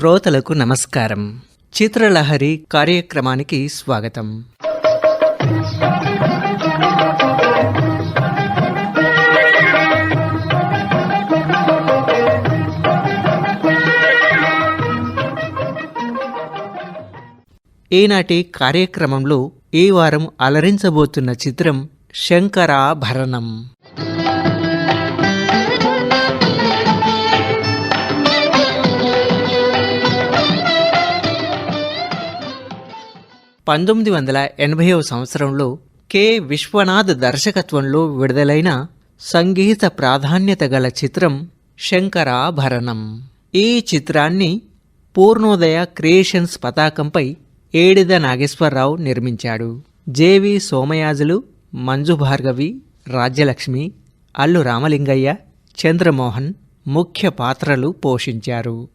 శ్రోతలకు నమస్కారం. చిత్రలహరి కార్యక్రమానికి స్వాగతం. ఈనాటి కార్యక్రమంలో ఈ వారం అలరించబోతున్న చిత్రం శంకరాభరణం. పంతొమ్మిది వందల ఎనభైవ సంవత్సరంలో కె. విశ్వనాథ్ దర్శకత్వంలో విడుదలైన సంగీత ప్రాధాన్యత గల చిత్రం శంకరాభరణం. ఈ చిత్రాన్ని పూర్ణోదయ క్రియేషన్స్ పతాకంపై ఏడిద నాగేశ్వరరావు నిర్మించాడు. జేవి సోమయాజులు మంజు భార్గవి రాజ్యలక్ష్మి అల్లు రామలింగయ్య చంద్రమోహన్ ముఖ్య పాత్రలు పోషించారు.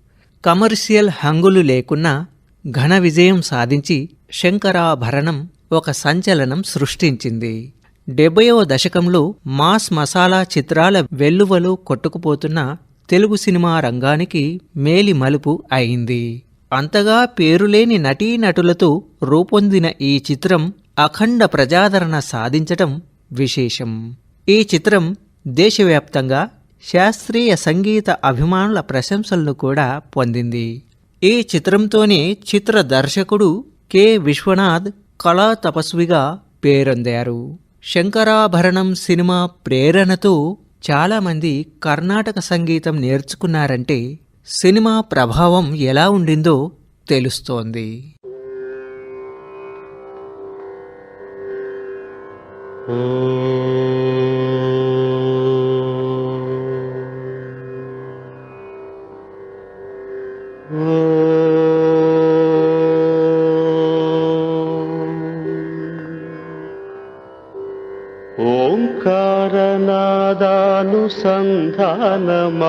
కమర్షియల్ హంగులు లేకున్నా ఘన విజయం సాధించి శంకరాభరణం ఒక సంచలనం సృష్టించింది. డెబ్బయవ దశకంలో మాస్ మసాలా చిత్రాల వెల్లువలు కొట్టుకుపోతున్న తెలుగు సినిమా రంగానికి మేలి మలుపు అయింది. అంతగా పేరులేని నటీనటులతో రూపొందిన ఈ చిత్రం అఖండ ప్రజాదరణ సాధించటం విశేషం. ఈ చిత్రం దేశవ్యాప్తంగా శాస్త్రీయ సంగీత అభిమానుల ప్రశంసలను కూడా పొందింది. ఈ చిత్రంతోనే చిత్ర దర్శకుడు కె. విశ్వనాథ్ కళా తపస్విగా పేరొందారు. శంకరాభరణం సినిమా ప్రేరణతో చాలామంది కర్ణాటక సంగీతం నేర్చుకున్నారంటే సినిమా ప్రభావం ఎలా ఉండిందో తెలుస్తోంది.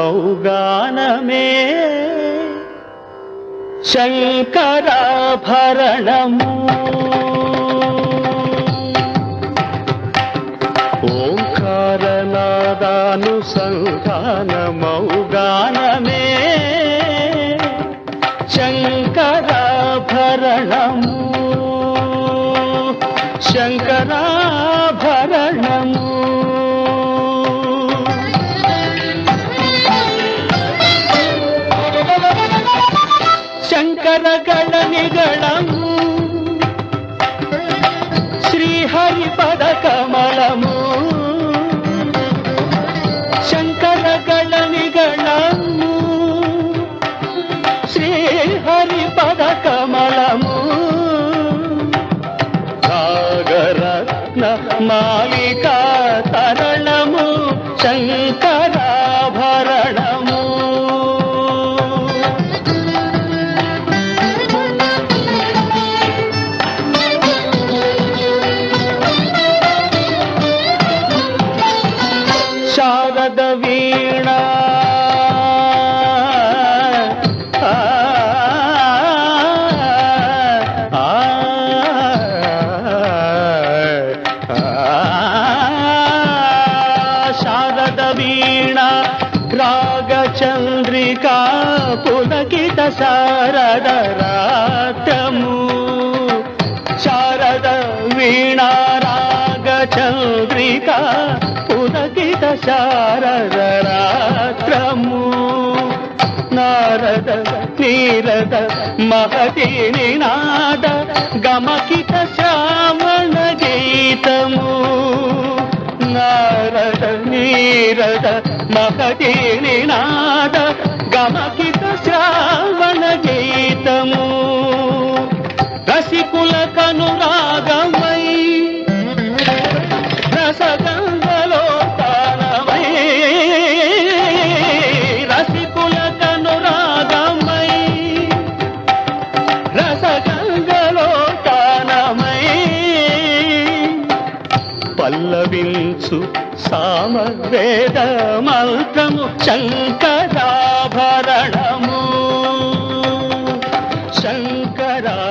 ఓంకారనాదానుసంధానమౌగానమే శంకరాభరణము ఓంకారనాదానుసంధానమౌగానమే శంకరాభరణము శంకరాభరణము my నారద నీరద మహతి నినాద గమకిత శ్రావణ గీతము. నారద నీరద మహతి నినాద గమకిత శ్రావణ గీతము. రసికుల కనురాగమై తెలుసు. సామవేద మంత్రము శంకరాభరణము. శంకరాభరణము.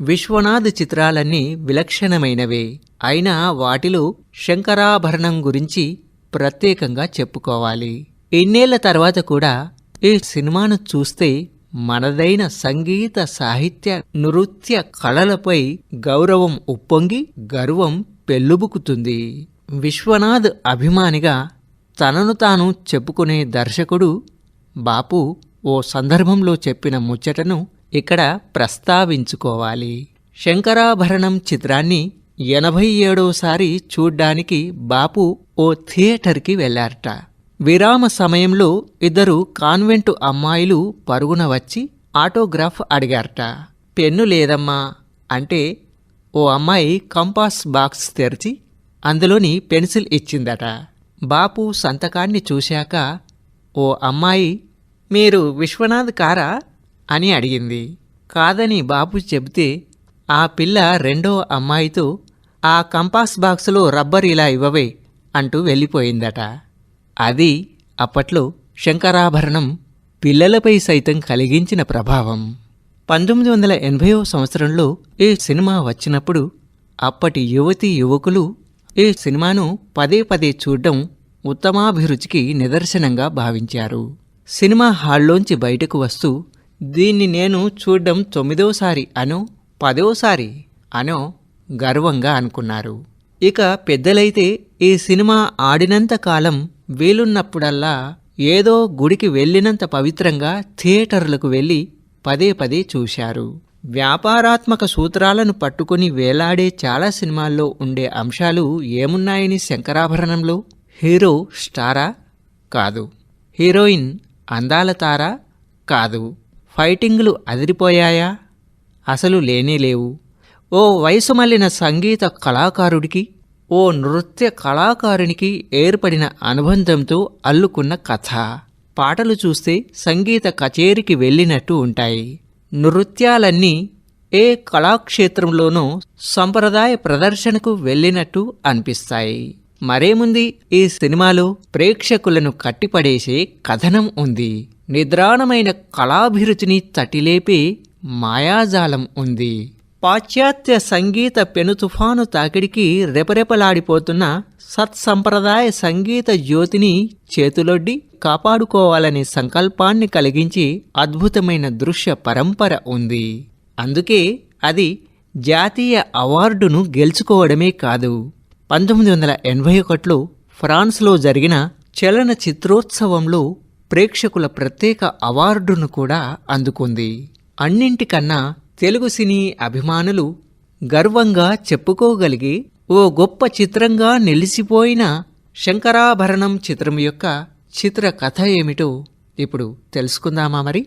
విశ్వనాథ్ చిత్రాలన్నీ విలక్షణమైనవే. అయినా వాటిలో శంకరాభరణం గురించి ప్రత్యేకంగా చెప్పుకోవాలి. ఎన్నేళ్ళ తర్వాత కూడా ఈ సినిమాను చూస్తే మనదైన సంగీత సాహిత్య నృత్య కళలపై గౌరవం ఉప్పొంగి గర్వం పెల్లుబుకుతుంది విశ్వనాథ్ అభిమానిగా తనను తాను చెప్పుకునే దర్శకుడు బాపు ఓ సందర్భంలో చెప్పిన ముచ్చటను ఇక్కడ ప్రస్తావించుకోవాలి. శంకరాభరణం చిత్రాన్ని ఎనభై ఏడోసారి చూడ్డానికి బాపు ఓ థియేటర్కి వెళ్ళారట. విరామ సమయంలో ఇద్దరు కాన్వెంటు అమ్మాయిలు పరుగున వచ్చి ఆటోగ్రాఫ్ అడిగారట. పెన్ను లేదమ్మా అంటే ఓ అమ్మాయి కంపాస్ బాక్స్ తెరిచి అందులోని పెన్సిల్ ఇచ్చిందట. బాపు సంతకాన్ని చూశాక ఓ అమ్మాయి మీరు విశ్వనాథ్ కారా? అని అడిగింది. కాదని బాపు చెబితే ఆ పిల్ల రెండో అమ్మాయితో ఆ కంపాస్ బాక్సులో రబ్బర్ ఇలా ఇవ్వవే అంటూ వెళ్ళిపోయిందట. అది అప్పట్లో శంకరాభరణం పిల్లలపై సైతం కలిగించిన ప్రభావం. పంతొమ్మిది వందల ఎనభైవ సంవత్సరంలో ఈ సినిమా వచ్చినప్పుడు అప్పటి యువతీ యువకులు ఈ సినిమాను పదే పదే చూడడం ఉత్తమాభిరుచికి నిదర్శనంగా భావించారు. సినిమా హాల్లోంచి బయటకు వస్తూ దీన్ని నేను చూడ్డం తొమ్మిదోసారి అనో పదోసారి అనో గర్వంగా అనుకున్నారు. ఇక పెద్దలైతే ఈ సినిమా ఆడినంత కాలం వీలున్నప్పుడల్లా ఏదో గుడికి వెళ్ళినంత పవిత్రంగా థియేటర్లకు వెళ్ళి పదే పదే చూశారు. వ్యాపారాత్మక సూత్రాలను పట్టుకుని వేలాడే చాలా సినిమాల్లో ఉండే అంశాలు ఏమున్నాయని శంకరాభరణంలో? హీరో స్టారా? కాదు. హీరోయిన్ అందాల తారా? కాదు. ఫైటింగ్లు అదిరిపోయాయా? అసలు లేనే లేవు. ఓ వయసు మళ్ళిన సంగీత కళాకారుడికి ఓ నృత్య కళాకారునికి ఏర్పడిన అనుబంధంతో అల్లుకున్న కథ. పాటలు చూస్తే సంగీత కచేరికి వెళ్ళినట్టు ఉంటాయి. నృత్యాలన్నీ ఏ కళాక్షేత్రంలోనూ సంప్రదాయ ప్రదర్శనకు వెళ్ళినట్టు అనిపిస్తాయి. మరేముంది? ఈ సినిమాలో ప్రేక్షకులను కట్టిపడేసే కథనం ఉంది. నిద్రాణమైన కళాభిరుచిని తటిలేపే మాయాజాలం ఉంది. పాశ్చాత్య సంగీత పెనుతుఫాను తాకిడికి రెపరెపలాడిపోతున్న సత్సంప్రదాయ సంగీత జ్యోతిని చేతులొడ్డి కాపాడుకోవాలనే సంకల్పాన్ని కలిగించి అద్భుతమైన దృశ్య పరంపర ఉంది. అందుకే అది జాతీయ అవార్డును గెలుచుకోవడమే కాదు. పంతొమ్మిది వందల ఎనభై ఒకటిలో ఫ్రాన్స్లో జరిగిన చలన చిత్రోత్సవంలో ప్రేక్షకుల ప్రత్యేక అవార్డును కూడా అందుకుంది. అన్నింటికన్నా తెలుగు సినీ అభిమానులు గర్వంగా చెప్పుకోగలిగే ఓ గొప్ప చిత్రంగా నిలిచిపోయిన శంకరాభరణం చిత్రం యొక్క చిత్ర కథ ఏమిటో ఇప్పుడు తెలుసుకుందామా మరి?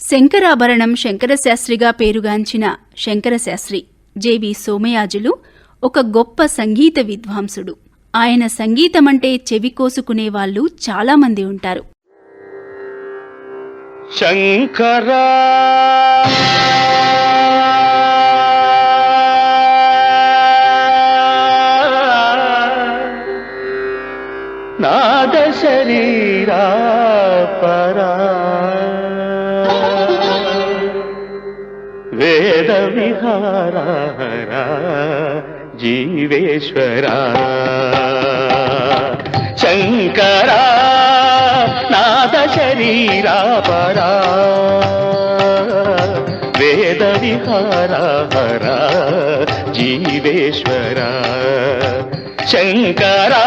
శంకరాభరణం శంకరశాస్త్రిగా పేరుగాంచిన శంకరశాస్త్రి జేవి సోమయాజులు ఒక గొప్ప సంగీత విద్వాంసుడు. ఆయన సంగీతమంటే చెవి కోసుకునే వాళ్ళు చాలామంది ఉంటారు. శంకరా నాద శరీరా పరా వేద విహారా జీవేశ్వరా శంకరా నాద శరీరా పరా. వేద విహారా హరా జీవేశ్వరా. శంకరా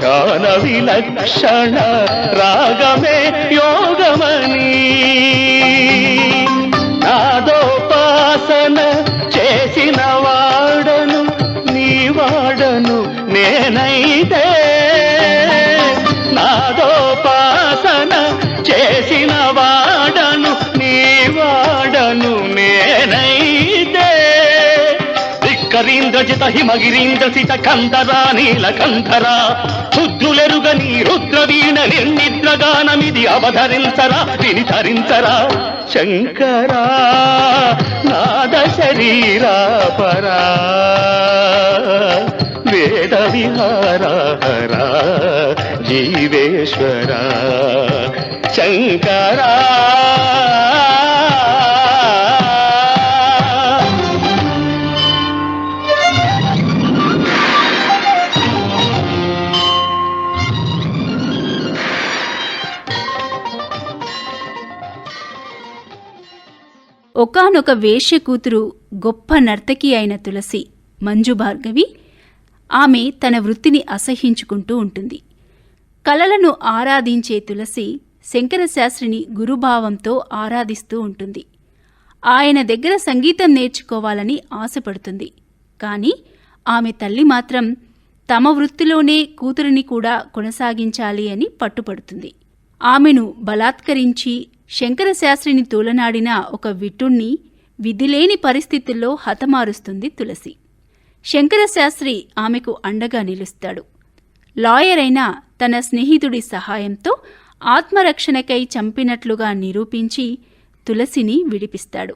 ధ్యాన విలక్షణ రాగమే యోగమనీ. ధిక్కరీంద్రజిత హిమగిరీంద్ర సిత కందరా నీలకంఠరా శుద్ధులెరుగని రుద్రవీణ నిర్నిద్రగానమిది అవధరించరా విని ధరించరా శంకరా నాద శరీరా పరా వేద విహారా జీవేశ్వరా శంకరా ఒకానొక వేశ్య కూతురు గొప్ప నర్తకి అయిన తులసి మంజు భార్గవి ఆమె తన వృత్తిని అసహించుకుంటూ ఉంటుంది. కలలను ఆరాధించే తులసి శంకరశాస్త్రిని గురుభావంతో ఆరాధిస్తూ ఉంటుంది. ఆయన దగ్గర సంగీతం నేర్చుకోవాలని ఆశపడుతుంది. కానీ ఆమె తల్లి మాత్రం తమ వృత్తిలోనే కూతురిని కూడా కొనసాగించాలి అని పట్టుపడుతుంది. ఆమెను బలాత్కరించి శంకరశాస్త్రిని తూలనాడిన ఒక విటుణ్ణి విధిలేని పరిస్థితుల్లో హతమారుస్తుంది తులసి. శంకరశాస్త్రి ఆమెకు అండగా నిలుస్తాడు. లాయర్ అయిన తన స్నేహితుడి సహాయంతో ఆత్మరక్షణకై చంపినట్లుగా నిరూపించి తులసిని విడిపిస్తాడు.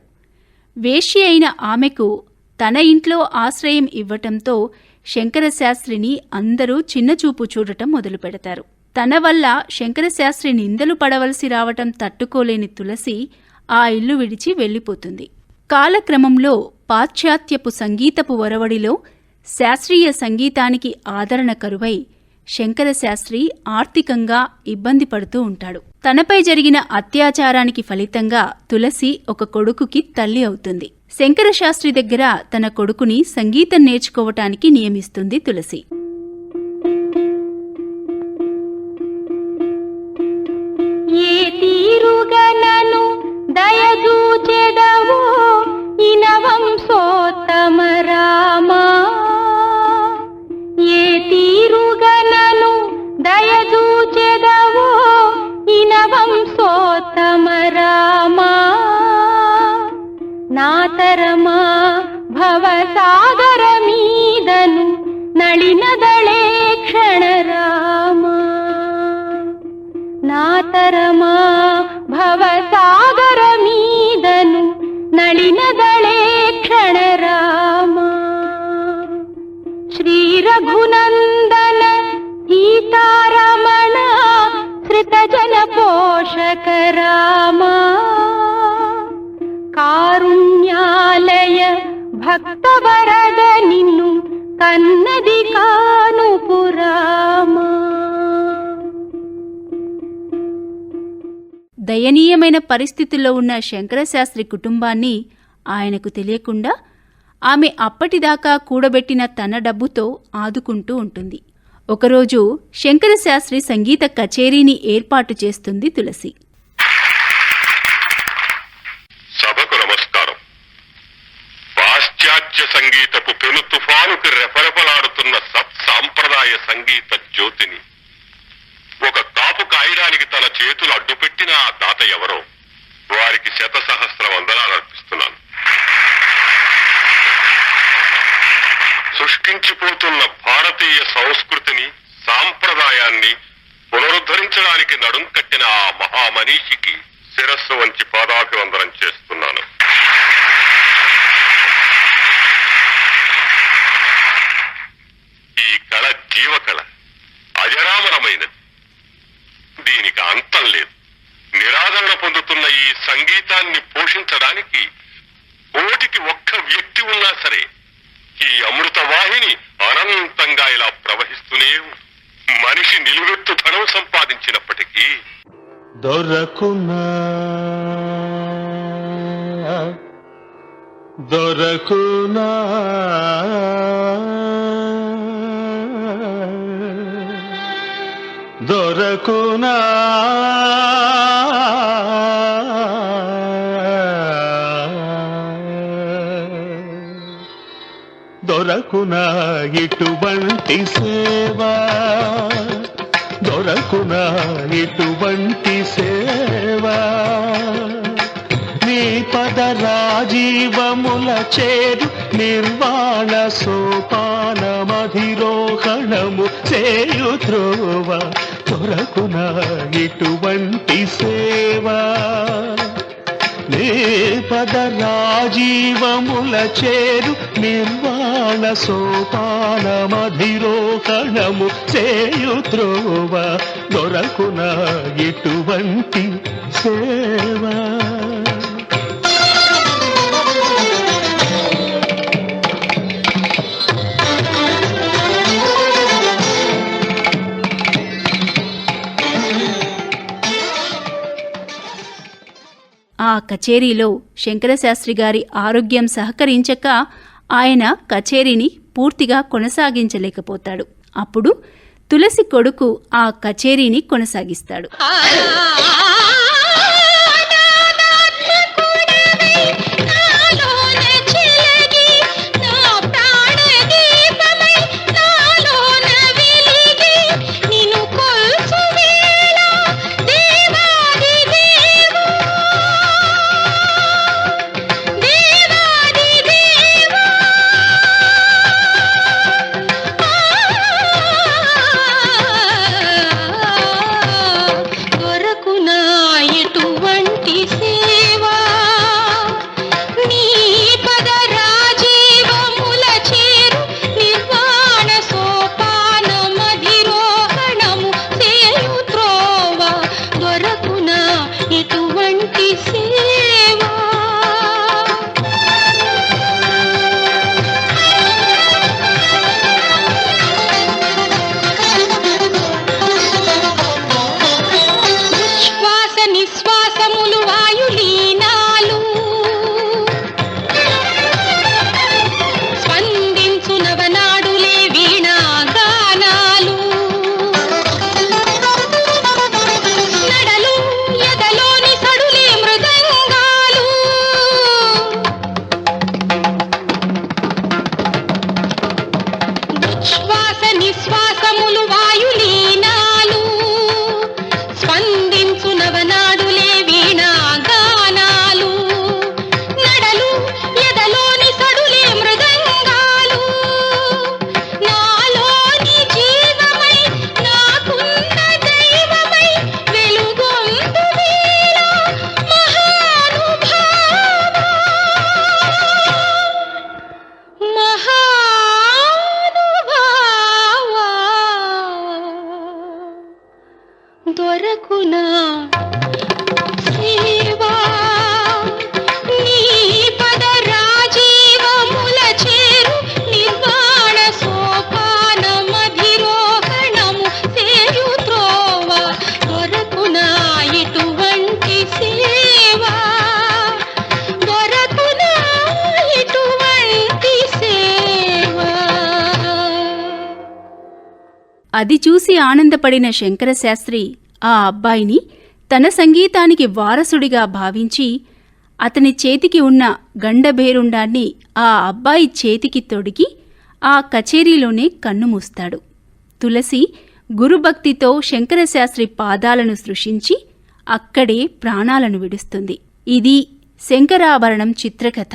వేష్య అయిన ఆమెకు తన ఇంట్లో ఆశ్రయం ఇవ్వటంతో శంకరశాస్త్రిని అందరూ చిన్నచూపు చూడటం మొదలుపెడతారు. తన వల్ల శంకరశాస్త్రి నిందలు పడవలసి రావటం తట్టుకోలేని తులసి ఆ ఇల్లు విడిచి వెళ్ళిపోతుంది. కాలక్రమంలో పాశ్చాత్యపు సంగీతపు ఒరవడిలో శాస్త్రీయ సంగీతానికి ఆదరణ కరువై శంకరశాస్త్రి ఆర్థికంగా ఇబ్బంది పడుతూ ఉంటాడు. తనపై జరిగిన అత్యాచారానికి ఫలితంగా తులసి ఒక కొడుకుకి తల్లి అవుతుంది. శంకరశాస్త్రి దగ్గర తన కొడుకుని సంగీతం నేర్చుకోవటానికి నియమిస్తుంది తులసి. తీరుగనను దయదూచెదవో ఇనవంశోత్తమ రామా. ఏ తీరుగనను దయదూచెదవో ఇనవంశోత్తమ రామా. నాతరమా భవసాగర మీదను నళినదళే క్షణ రామా నాతరమా భవసాగర మీదను నళినదళే క్షణ రామా శ్రీ రఘునందన సీతారమణ శ్రితజన పోషక రామా కారుణ్యాలయ భక్తవరద నిన్ను కన్నది కాను దయనీయమైన పరిస్థితుల్లో ఉన్న శంకరశాస్త్రి కుటుంబాన్ని ఆయనకు తెలియకుండా ఆమె అప్పటిదాకా కూడబెట్టిన తన డబ్బుతో ఆదుకుంటూ ఉంటుంది. ఒకరోజు శంకరశాస్త్రి సంగీత కచేరీని ఏర్పాటు చేస్తుంది తులసి. సభకు నమస్కారం. పాశ్చాత్య సంగీతపు పెను తుఫానుకి రెపరెపలాడుతున్న సత్ సాంప్రదాయ సంగీత జ్యోతిని ఒక కాపు కాయడానికి తన చేతులు అడ్డుపెట్టిన ఆ తాత ఎవరో వారికి శత సహస్ర వందనాలు అర్పిస్తున్నాను. సృష్టించిపోతున్న భారతీయ సంస్కృతిని సాంప్రదాయాన్ని పునరుద్ధరించడానికి నడుం కట్టిన ఆ మహామనీషికి శిరస్సు వంచి పాదాభివందనం చేస్తున్నాను. ఈ కళ జీవకళ అజరామరమైనది. దీనికి అంతం లేదు. నిరాదరణ పొందుతున్న ఈ సంగీతాన్ని పోషించడానికి కోటికి ఒక్క వ్యక్తి ఉన్నా సరే ఈ అమృత వాహిని అనంతంగా ఇలా ప్రవహిస్తూనే మనిషి నిలువెత్తు ధనం సంపాదించినప్పటికీ దొరకునా దొరకునా దొరకునా? దొరకునా ఇటువంటి సేవ? దొరకునా ఇటువంటి సేవ? నీ పద రాజీవముల చేరు నిర్వాణ సోపానమధిరోహణము చేయు ధ్రువ. కొరకున ఇటువంటి సేవా నే పద రాజీవముల చేరు నిర్వాణ సోపాన మధిరోహణము చేయు దొరకున ఇటువంటి సేవా. ఆ కచేరీలో శంకరశాస్త్రి గారి ఆరోగ్యం సహకరించక ఆయన కచేరీని పూర్తిగా కొనసాగించలేకపోతాడు. అప్పుడు తులసి కొడుకు ఆ కచేరీని కొనసాగిస్తాడు. ఆనందపడిన శంకరశాస్త్రి ఆ అబ్బాయిని తన సంగీతానికి వారసుడిగా భావించి అతని చేతికి ఉన్న గండభేరుండాన్ని ఆ అబ్బాయి చేతికి తొడిగి ఆ కచేరీలోనే కన్నుమూస్తాడు తులసి గురుభక్తితో శంకరశాస్త్రి పాదాలను సృష్టించి అక్కడే ప్రాణాలను విడుస్తుంది. ఇది శంకరాభరణం చిత్రకథ.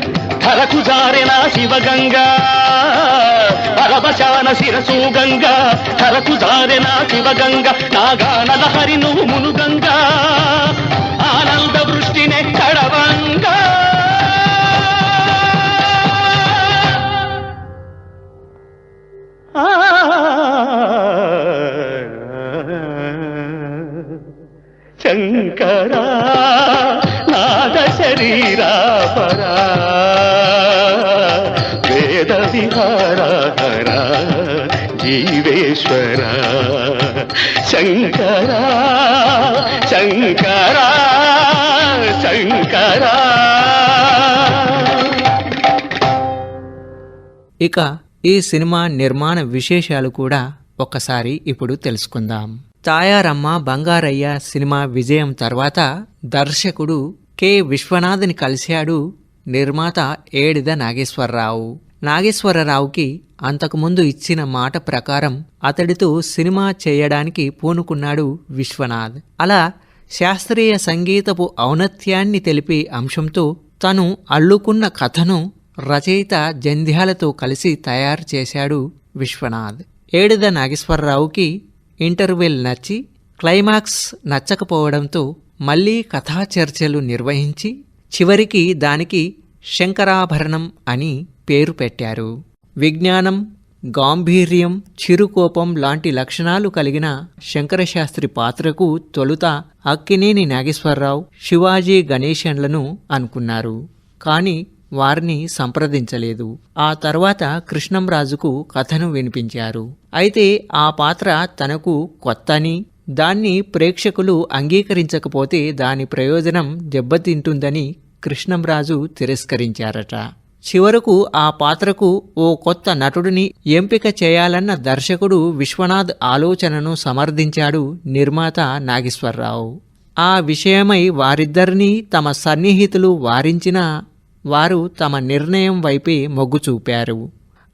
ధరకు జారిన శివగంగా పరవశాన శిరసు గంగా ధరకు జారిన శివగంగ నాగానల హరి నువ్వు మునుగంగా ఆనంద వృష్టినే కడవంగా. శంకరా జీవేశ్వర శంకర శంకర. ఇక ఈ సినిమా నిర్మాణ విశేషాలు కూడా ఒక్కసారి ఇప్పుడు తెలుసుకుందాం. తాయారమ్మ బంగారయ్య సినిమా విజయం తర్వాత దర్శకుడు కె. విశ్వనాథ్ని కలిశాడు నిర్మాత ఏడిద నాగేశ్వరరావు. నాగేశ్వరరావుకి అంతకుముందు ఇచ్చిన మాట ప్రకారం అతడితో సినిమా చేయడానికి పూనుకున్నాడు విశ్వనాథ్. అలా శాస్త్రీయ సంగీతపు ఔన్నత్యాన్ని తెలిపే అంశంతో తను అల్లుకున్న కథను రచయిత జంధ్యాలతో కలిసి తయారు చేశాడు విశ్వనాథ్. ఏడిద నాగేశ్వరరావుకి ఇంటర్వెల్ నచ్చి క్లైమాక్స్ నచ్చకపోవడంతో మళ్ళీ కథా చర్చలు నిర్వహించి చివరికి దానికి శంకరాభరణం అని పేరు పెట్టారు. విజ్ఞానం గాంభీర్యం చిరుకోపం లాంటి లక్షణాలు కలిగిన శంకరశాస్త్రి పాత్రకు తొలుత అక్కినేని నాగేశ్వరరావు శివాజీ గణేశన్లను అనుకున్నారు. కానీ వారిని సంప్రదించలేదు. ఆ తర్వాత కృష్ణంరాజుకు కథను వినిపించారు. అయితే ఆ పాత్ర తనకు కొత్తని దాన్ని ప్రేక్షకులు అంగీకరించకపోతే దాని ప్రయోజనం దెబ్బతింటుందని కృష్ణంరాజు తిరస్కరించారట. చివరకు ఆ పాత్రకు ఓ కొత్త నటుడిని ఎంపిక చేయాలన్న దర్శకుడు విశ్వనాథ్ ఆలోచనను సమర్థించాడు నిర్మాత నాగేశ్వరరావు. ఆ విషయమై వారిద్దరినీ తమ సన్నిహితులు వారించినా వారు తమ నిర్ణయం వైపే మొగ్గు చూపారు.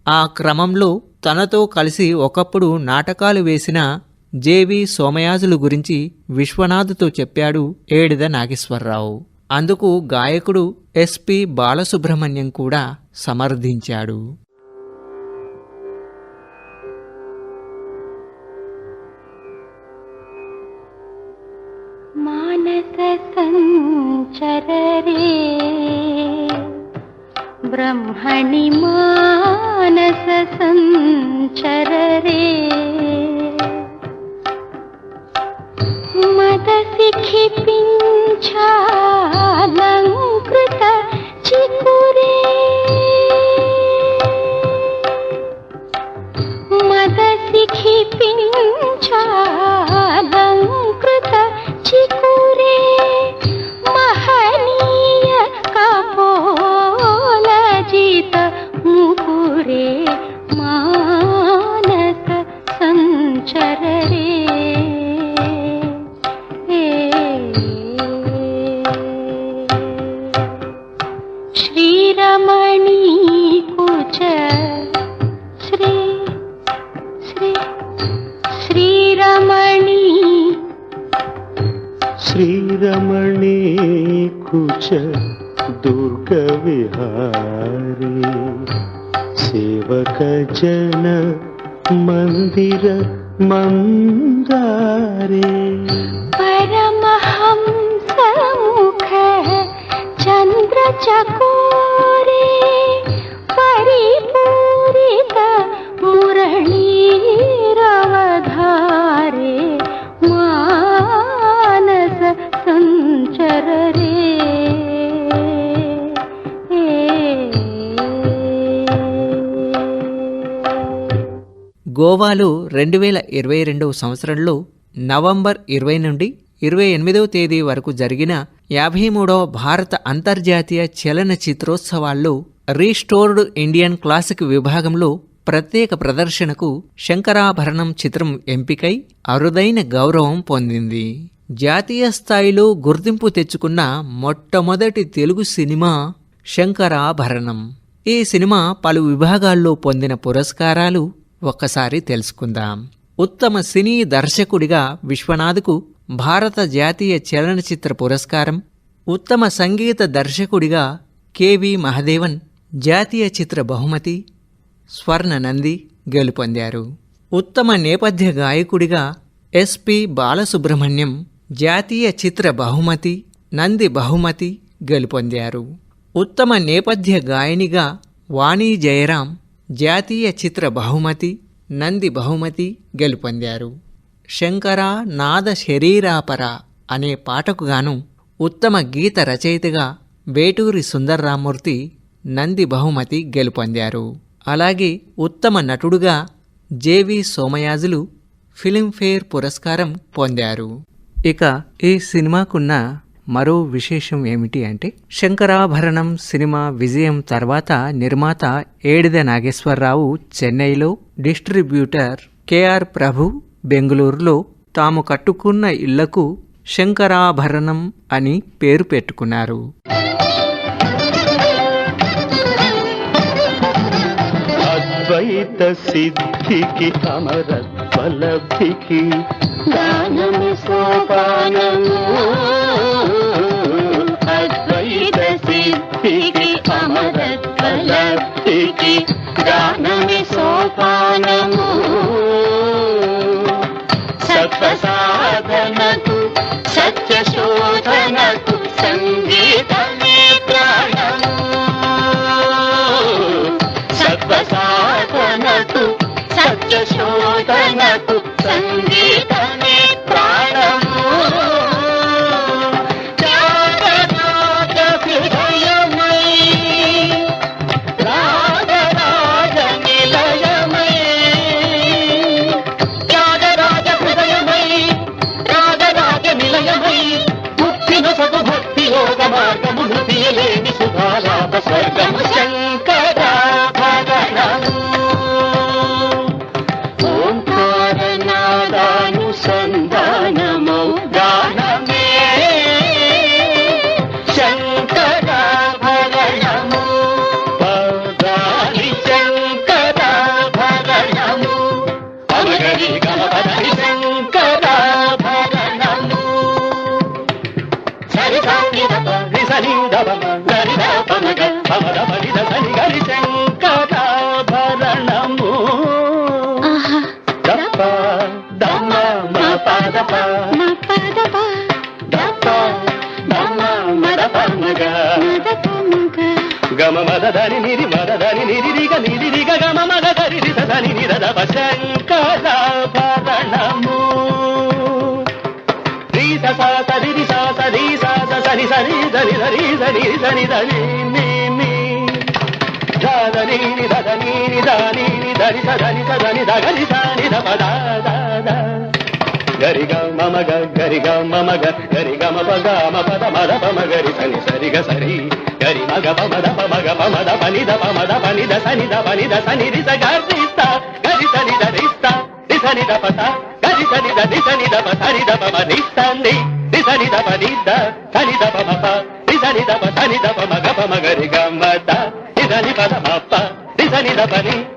ఆ క్రమంలో తనతో కలిసి ఒకప్పుడు నాటకాలు వేసిన జేవి సోమయాజులు గురించి విశ్వనాథ్తో చెప్పాడు ఏడిద నాగేశ్వరరావు. అందుకు గాయకుడు ఎస్పి బాలసుబ్రహ్మణ్యం కూడా సమర్థించాడు. బ్రహ్మణి మానస సంచరరే మద సిఖి పింఛా ीरमणी कुछ दुर्गविहारिवकजन मिर मन्द चन्द्रचकोरे परिपूरित चकोरे గోవాలో రెండు వేల ఇరవై రెండవ సంవత్సరంలో నవంబర్ ఇరవై నుండి ఇరవై ఎనిమిదవ తేదీ వరకు జరిగిన యాభై మూడవ భారత అంతర్జాతీయ చలన చిత్రోత్సవాల్లో రీస్టోర్డ్ ఇండియన్ క్లాసిక్ విభాగంలో ప్రత్యేక ప్రదర్శనకు శంకరాభరణం చిత్రం ఎంపికై అరుదైన గౌరవం పొందింది. జాతీయ స్థాయిలో గుర్తింపు తెచ్చుకున్న మొట్టమొదటి తెలుగు సినిమా శంకరాభరణం. ఈ సినిమా పలు విభాగాల్లో పొందిన పురస్కారాలు ఒక్కసారి తెలుసుకుందాం. ఉత్తమ సినీ దర్శకుడిగా విశ్వనాథ్కు భారత జాతీయ చలనచిత్ర పురస్కారం. ఉత్తమ సంగీత దర్శకుడిగా కెవి మహదేవన్ జాతీయ చిత్ర బహుమతి స్వర్ణ నంది గెలుపొందారు. ఉత్తమ నేపథ్య గాయకుడిగా ఎస్పి బాలసుబ్రహ్మణ్యం జాతీయ చిత్ర బహుమతి నంది బహుమతి గెలుపొందారు. ఉత్తమ నేపథ్య గాయనిగా వాణి జయరాం జాతీయ చిత్ర బహుమతి నంది బహుమతి గెలుపొందారు. శంకర నాద శరీరాపర అనే పాటకు గాను ఉత్తమ గీత రచయితగా వేటూరి సుందర్రామూర్తి నంది బహుమతి గెలుపొందారు. అలాగే ఉత్తమ నటుడుగా జేవి సోమయాజులు ఫిలింఫేర్ పురస్కారం పొందారు. ఇక ఈ సినిమాకున్న మరో విశేషం ఏమిటి అంటే శంకరాభరణం సినిమా విజయం తర్వాత నిర్మాత ఏడిద నాగేశ్వరరావు చెన్నైలో డిస్ట్రిబ్యూటర్ కెఆర్ ప్రభు బెంగళూరులో తాము కట్టుకున్న ఇళ్ళకు శంకరాభరణం అని పేరు పెట్టుకున్నారు. అద్వైత సిద్ధికి అమరత్వలబ్ధికి గానమి సోపానము. అద్వైత సిద్ధికి అమరత్వలబ్ధికి గానమి సోపానము. సత్వ సాధనకు శంకరాభరణము రి స సరి స రి రి స స రి స ధరి సని సని దని ధరి దని దని దని ని ని ద దని ని ద దని ని ద ని ని గరిగ మమగ గరిగ మమగ గరిగ ని ద మద ద గరి సని సరిగ సరి గరి మగ పమద పమగ పమద పనిద పమద పనిద సనిద పనిద సని రిస ప ని సని రి స గ గరి సని ద రి స సని ద ప స గరి సని ద రి సని దప ప సరి దప ప సని దప ప ని ద సని ద ప మ ప రి సని ద ప సని గరి గ మ ద రి సని ప